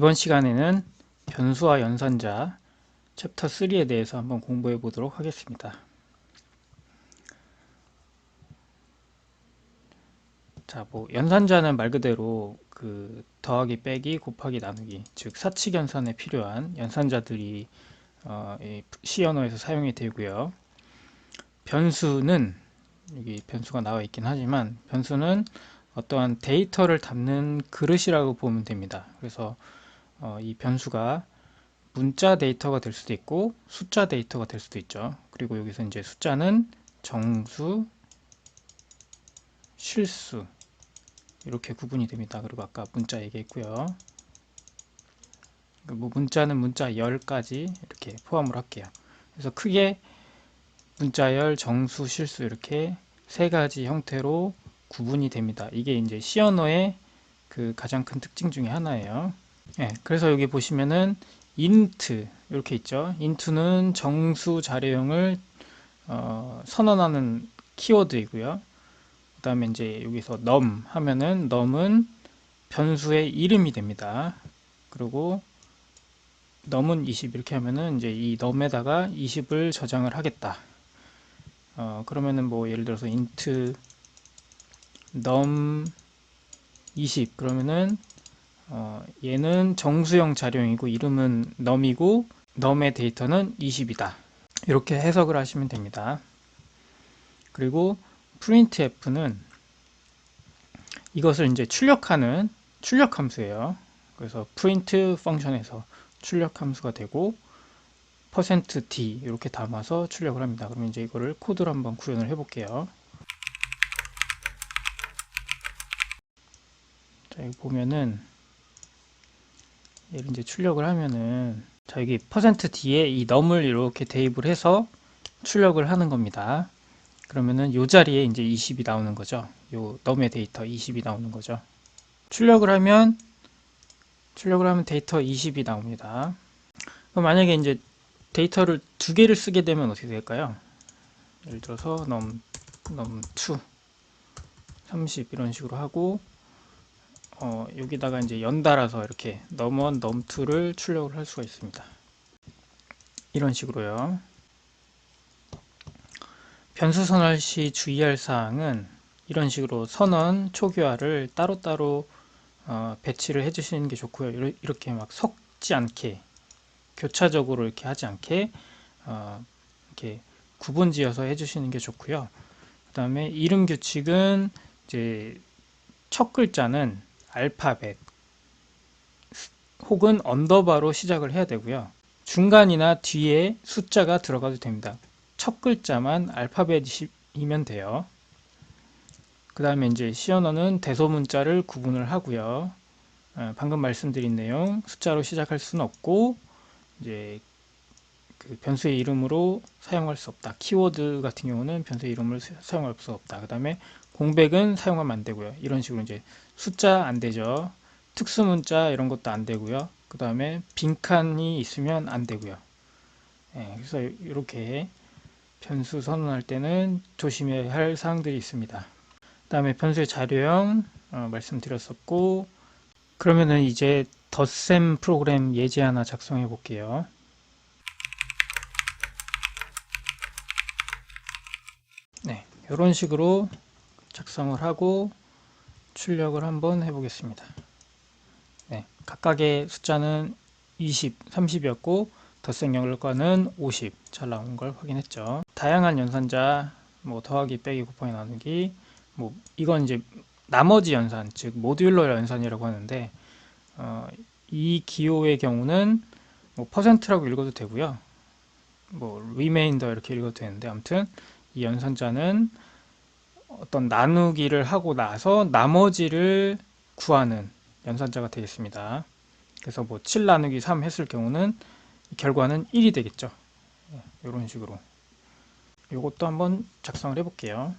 이번 시간에는 변수와 연산자 챕터 3에 대해서 한번 공부해 보도록 하겠습니다. 자, 뭐 연산자는 말 그대로 그 더하기, 빼기, 곱하기, 나누기, 즉 사칙 연산에 필요한 연산자들이 어, 이 C 언어에서 사용이 되고요. 변수는 여기 변수가 나와 있긴 하지만 변수는 어떠한 데이터를 담는 그릇이라고 보면 됩니다. 그래서 어, 이 변수가 문자 데이터가 될 수도 있고 숫자 데이터가 될 수도 있죠. 그리고 여기서 이제 숫자는 정수, 실수 이렇게 구분이 됩니다. 그리고 아까 문자 얘기했고요. 뭐 문자는 문자 열까지 이렇게 포함을 할게요. 그래서 크게 문자열, 정수, 실수 이렇게 세 가지 형태로 구분이 됩니다. 이게 이제 C 언어의 그 가장 큰 특징 중에 하나예요. 네, 그래서 여기 보시면은 int 이렇게 있죠. int는 정수 자료형을 어, 선언하는 키워드이고요. 그 다음에 이제 여기서 num 하면은 num은 변수의 이름이 됩니다. 그리고 num은 20 이렇게 하면은 이제 이 num에다가 20을 저장을 하겠다. 어, 그러면은 뭐 예를 들어서 int num 20 그러면은 어, 얘는 정수형 자료이고 이름은 num이고 num의 데이터는 20이다. 이렇게 해석을 하시면 됩니다. 그리고 printf는 이것을 이제 출력하는 출력 함수예요. 그래서 print 펑션에서 출력 함수가 되고 %d 이렇게 담아서 출력을 합니다. 그러면 이제 이거를 코드로 한번 구현을 해 볼게요. 자, 여기 보면은 얘를 이제 출력을 하면은 자, 여기 %d에 이 num을 이렇게 대입을 해서 출력을 하는 겁니다. 그러면은 요 자리에 이제 20이 나오는 거죠. 요 num의 데이터 20이 나오는 거죠. 출력을 하면 출력을 하면 데이터 20이 나옵니다. 그럼 만약에 이제 데이터를 두 개를 쓰게 되면 어떻게 될까요? 예를 들어서 num num2 30 이런 식으로 하고 어, 여기다가 이제 연달아서 이렇게 num1, num2를 출력을 할 수가 있습니다. 이런 식으로요. 변수 선언 시 주의할 사항은 이런 식으로 선언, 초기화를 따로따로 어, 배치를 해주시는 게 좋고요. 이렇게 막 섞지 않게 교차적으로 이렇게 하지 않게 어, 이렇게 구분지어서 해주시는 게 좋고요. 그 다음에 이름 규칙은 이제 첫 글자는 알파벳 혹은 언더바로 시작을 해야 되고요. 중간이나 뒤에 숫자가 들어가도 됩니다. 첫 글자만 알파벳이면 돼요. 그 다음에 이제 시언어는 대소문자를 구분을 하고요. 어, 방금 말씀드린 내용 숫자로 시작할 수는 없고 이제 그 변수의 이름으로 사용할 수 없다. 키워드 같은 경우는 변수의 이름을 사용할 수 없다. 그 다음에 공백은 사용하면 안 되고요. 이런 식으로 이제 숫자 안 되죠. 특수 문자 이런 것도 안 되고요. 그 다음에 빈칸이 있으면 안 되고요. 네, 그래서 이렇게 변수 선언할 때는 조심해야 할 사항들이 있습니다. 그 다음에 변수의 자료형 어, 말씀드렸었고 그러면은 이제 덧셈 프로그램 예제 하나 작성해 볼게요. 네, 이런 식으로 작성을 하고 출력을 한번 해보겠습니다. 네, 각각의 숫자는 20, 30이었고 덧셈 결과는 50 잘 나온 걸 확인했죠. 다양한 연산자, 뭐 더하기, 빼기, 곱하기, 나누기, 뭐 이건 이제 나머지 연산, 즉 모듈러 연산이라고 하는데 어, 이 기호의 경우는 뭐 퍼센트라고 읽어도 되고요. 뭐 리메인더 이렇게 읽어도 되는데 아무튼 이 연산자는 어떤 나누기를 하고 나서 나머지를 구하는 연산자가 되겠습니다. 그래서 뭐 7 나누기 3 했을 경우는 결과는 1이 되겠죠. 이런 예, 식으로. 이것도 한번 작성을 해볼게요.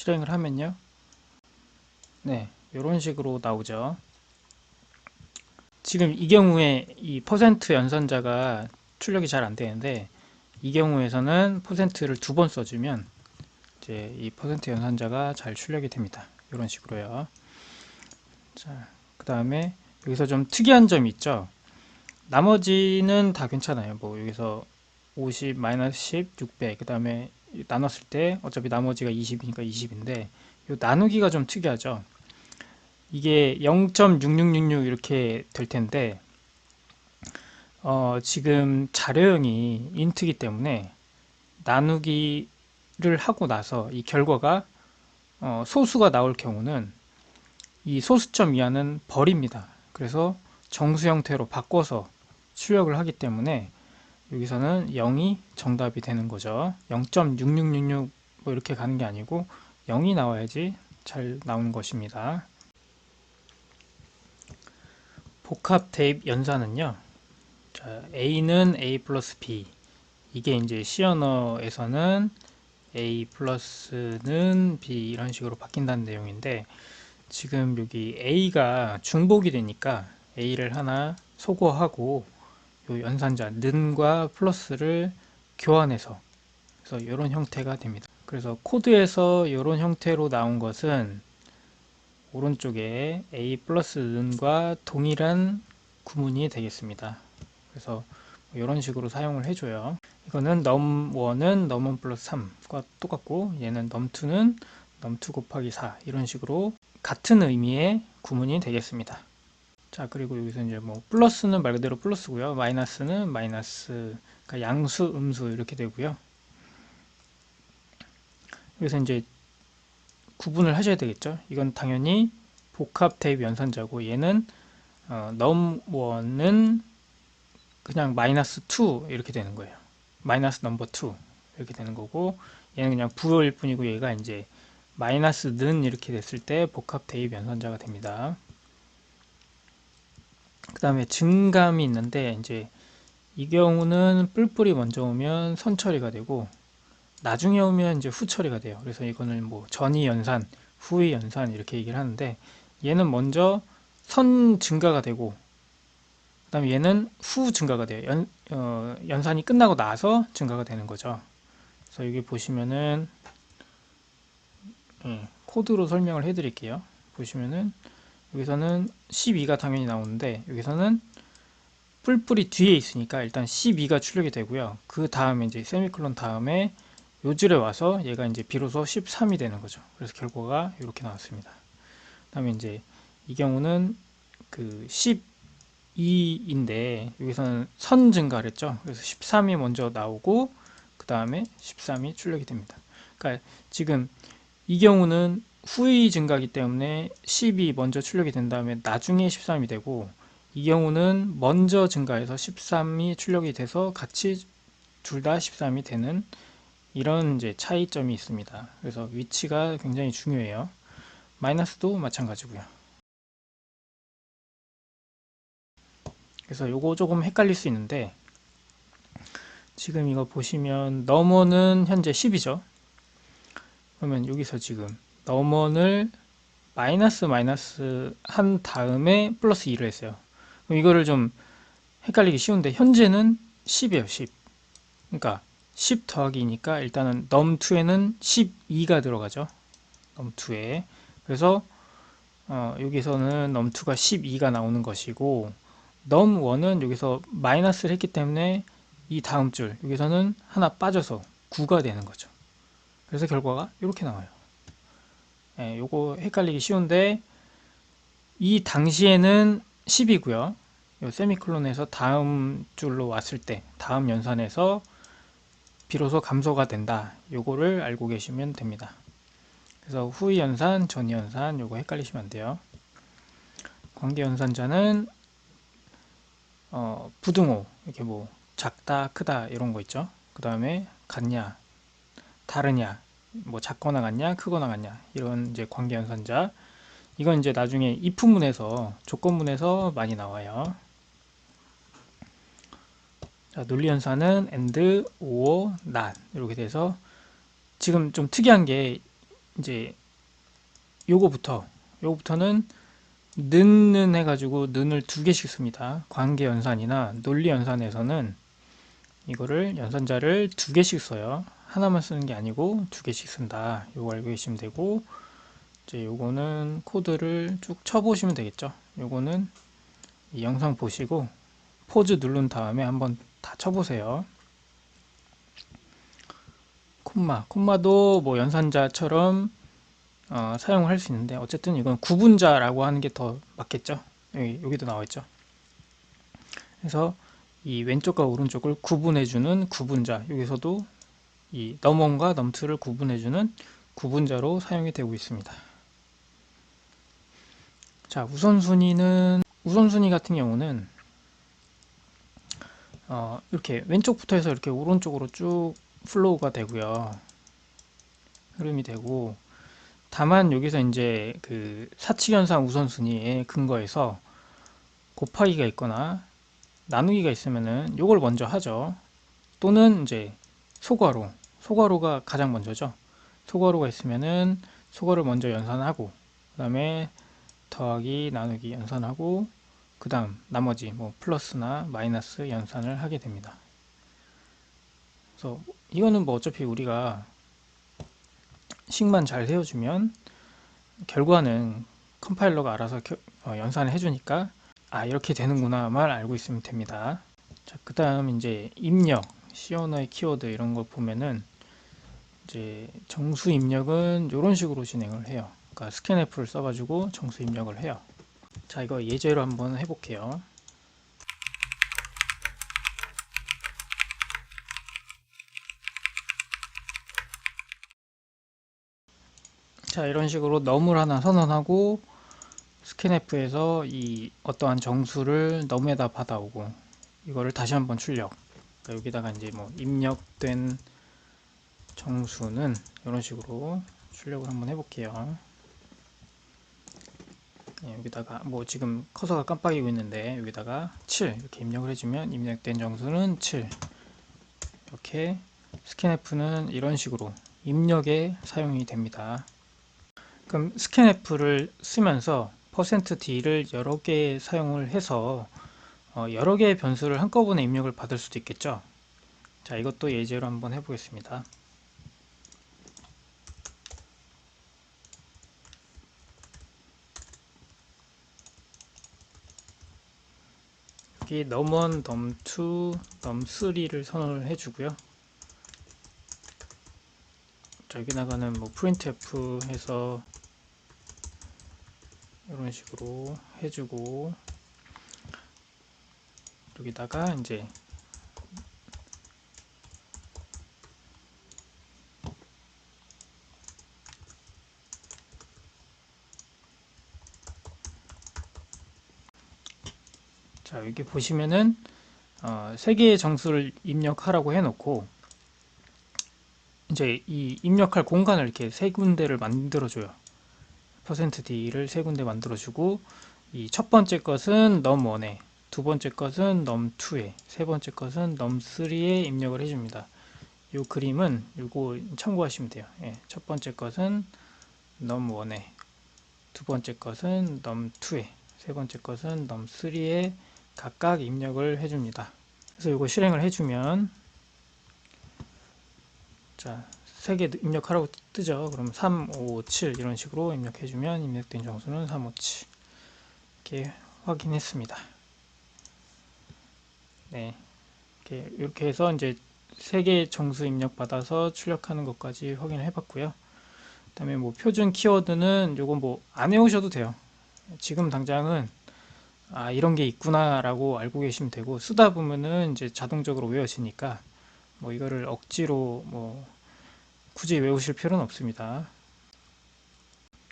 실행을 하면요. 네, 이런 식으로 나오죠. 지금 이 경우에 이 퍼센트 연산자가 출력이 잘 안 되는데 이 경우에서는 퍼센트를 두 번 써주면 이제 이 퍼센트 연산자가 잘 출력이 됩니다. 이런 식으로요. 자, 그 다음에 여기서 좀 특이한 점이 있죠. 나머지는 다 괜찮아요. 뭐 여기서 50, 마이너스 10, 600, 그 다음에 나눴을 때 어차피 나머지가 20이니까 20인데 이 나누기가 좀 특이하죠. 이게 0.6666 이렇게 될 텐데 어, 지금 자료형이 인트기 때문에 나누기를 하고 나서 이 결과가 어, 소수가 나올 경우는 이 소수점 이하는 버립니다. 그래서 정수 형태로 바꿔서 출력을 하기 때문에 여기서는 0이 정답이 되는 거죠. 0.6666 뭐 이렇게 가는 게 아니고 0이 나와야지 잘 나오는 것입니다. 복합 대입 연산은요. 자, A는 A 플러스 B. 이게 이제 C 언어에서는 A 플러스는 B 이런 식으로 바뀐다는 내용인데 지금 여기 A가 중복이 되니까 A를 하나 소거하고 요 연산자 는과 플러스를 교환해서 그래서 이런 형태가 됩니다. 그래서 코드에서 이런 형태로 나온 것은 오른쪽에 a 플러스 는과 동일한 구문이 되겠습니다. 그래서 이런 식으로 사용을 해줘요. 이거는 num1은 num1 플러스 3과 똑같고 얘는 num2는 num2 곱하기 4 이런 식으로 같은 의미의 구문이 되겠습니다. 자 그리고 여기서 이제 뭐 플러스는 말 그대로 플러스고요. 마이너스는 마이너스 그러니까 양수, 음수 이렇게 되고요. 여기서 이제 구분을 하셔야 되겠죠. 이건 당연히 복합 대입 연산자고 얘는 어, num1은 그냥 마이너스 2 이렇게 되는 거예요. 마이너스 넘버 2 이렇게 되는 거고 얘는 그냥 부호일 뿐이고 얘가 이제 마이너스 는 이렇게 됐을 때 복합 대입 연산자가 됩니다. 그 다음에 증감이 있는데 이제 이 경우는 뿔뿔이 먼저 오면 선 처리가 되고 나중에 오면 이제 후 처리가 돼요. 그래서 이거는 뭐 전이 연산, 후의 연산 이렇게 얘기를 하는데 얘는 먼저 선 증가가 되고 그 다음에 얘는 후 증가가 돼요. 연, 어, 연산이 끝나고 나서 증가가 되는 거죠. 그래서 여기 보시면은 예, 코드로 설명을 해 드릴게요. 보시면은 여기서는 12가 당연히 나오는데 여기서는 뿔뿔이 뒤에 있으니까 일단 12가 출력이 되고요. 그 다음에 이제 세미콜론 다음에 요 줄에 와서 얘가 이제 비로소 13이 되는 거죠. 그래서 결과가 이렇게 나왔습니다. 그 다음에 이제 이 경우는 그 12인데 여기서는 선 증가를 했죠. 그래서 13이 먼저 나오고 그 다음에 13이 출력이 됩니다. 그러니까 지금 이 경우는 후의 증가기 때문에 10이 먼저 출력이 된 다음에 나중에 13이 되고 이 경우는 먼저 증가해서 13이 출력이 돼서 같이 둘 다 13이 되는 이런 이제 차이점이 있습니다. 그래서 위치가 굉장히 중요해요. 마이너스도 마찬가지고요. 그래서 요거 조금 헷갈릴 수 있는데 지금 이거 보시면 넘어는 현재 10이죠. 그러면 여기서 지금 넘어를 마이너스 마이너스 한 다음에 플러스 2를 했어요. 그럼 이거를 좀 헷갈리기 쉬운데 현재는 10이에요. 10. 그러니까 10 더하기니까 일단은 num2에는 12가 들어가죠. num2에. 그래서 어, 여기서는 num2가 12가 나오는 것이고 num1은 여기서 마이너스를 했기 때문에 이 다음 줄 여기서는 하나 빠져서 9가 되는 거죠. 그래서 결과가 이렇게 나와요. 예, 요거 헷갈리기 쉬운데 이 당시에는 10이고요. 요 세미콜론에서 다음 줄로 왔을 때 다음 연산에서 비로소 감소가 된다. 요거를 알고 계시면 됩니다. 그래서 후의 연산, 전의 연산 요거 헷갈리시면 안 돼요. 관계 연산자는 어, 부등호 이렇게 뭐 작다, 크다 이런 거 있죠. 그 다음에 같냐, 다르냐, 뭐 작거나 같냐, 크거나 같냐 이런 이제 관계 연산자. 이건 이제 나중에 if문에서 조건문에서 많이 나와요. 자, 논리연산은 and, or, not 이렇게 돼서 지금 좀 특이한 게 이제 요거부터 요거부터는 는는 해가지고 는을 두 개씩 씁니다. 관계연산이나 논리연산에서는 이거를 연산자를 두 개씩 써요. 하나만 쓰는 게 아니고 두 개씩 쓴다. 요거 알고 계시면 되고 이제 요거는 코드를 쭉 쳐보시면 되겠죠. 요거는 이 영상 보시고 포즈 누른 다음에 한번 다 쳐보세요. 콤마, 콤마도 뭐 연산자처럼 어, 사용을 할 수 있는데 어쨌든 이건 구분자라고 하는 게 더 맞겠죠. 여기, 여기도 나와 있죠. 그래서 이 왼쪽과 오른쪽을 구분해주는 구분자 여기서도 이 넘1과 넘2를 구분해주는 구분자로 사용이 되고 있습니다. 자 우선순위는 우선순위 같은 경우는 어, 이렇게 왼쪽부터 해서 이렇게 오른쪽으로 쭉 플로우가 되고요. 흐름이 되고 다만 여기서 이제 그 사칙연산 우선순위에 근거해서 곱하기가 있거나 나누기가 있으면은 요걸 먼저 하죠. 또는 이제 소괄호, 소괄호가 가장 먼저죠. 소괄호가 있으면은 소괄호 먼저 연산하고 그 다음에 더하기, 나누기 연산하고 그 다음 나머지 뭐 플러스나 마이너스 연산을 하게 됩니다. 그래서 이거는 뭐 어차피 우리가 식만 잘 세워주면 결과는 컴파일러가 알아서 겨, 어, 연산을 해주니까 아 이렇게 되는구나만 알고 있으면 됩니다. 자, 그 다음 이제 입력, 시언어의 키워드 이런 걸 보면은 이제 정수 입력은 이런 식으로 진행을 해요. 그러니까 스캔F를 써가지고 정수 입력을 해요. 자, 이거 예제로 한번 해볼게요. 자, 이런 식으로 너물 하나 선언하고 스캔F에서 이 어떠한 정수를 너무에다 받아오고 이거를 다시 한번 출력. 그러니까 여기다가 이제 뭐 입력된 정수는 이런 식으로 출력을 한번 해볼게요. 예, 여기다가 뭐 지금 커서가 깜빡이고 있는데 여기다가 7 이렇게 입력을 해주면 입력된 정수는 7 이렇게 스캔F는 이런 식으로 입력에 사용이 됩니다. 그럼 스캔F를 쓰면서 %d를 여러 개 사용을 해서 어, 여러 개의 변수를 한꺼번에 입력을 받을 수도 있겠죠. 자, 이것도 예제로 한번 해보겠습니다. 여기 num1, num2, num3를 선언을 해주고요. 자, 여기다가는 뭐 printf 해서 이런 식으로 해주고 여기다가 이제 자 여기 보시면은 어, 세 개의 정수를 입력하라고 해놓고 이제 이 입력할 공간을 이렇게 세 군데를 만들어줘요. %d를 세 군데 만들어주고 이 첫 번째 것은 num1에 두 번째 것은 num2에 세 번째 것은 num3에 입력을 해줍니다. 이 그림은 이거 참고하시면 돼요. 예, 첫 번째 것은 num1에 두 번째 것은 num2에 세 번째 것은 num3에 각각 입력을 해줍니다. 그래서 이거 실행을 해주면 자, 세개 입력하라고 뜨죠. 그럼 3, 5, 7 이런 식으로 입력해주면 입력된 정수는 3, 5, 7 이렇게 확인했습니다. 네, 이렇게, 이렇게 해서 이제 세개 정수 입력 받아서 출력하는 것까지 확인을 해봤고요. 그 다음에 뭐 표준 키워드는 요건 뭐안 외우셔도 돼요. 지금 당장은 아 이런 게 있구나라고 알고 계시면 되고 쓰다 보면은 이제 자동적으로 외워지니까 뭐 이거를 억지로 뭐 굳이 외우실 필요는 없습니다.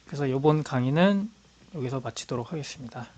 그래서 이번 강의는 여기서 마치도록 하겠습니다.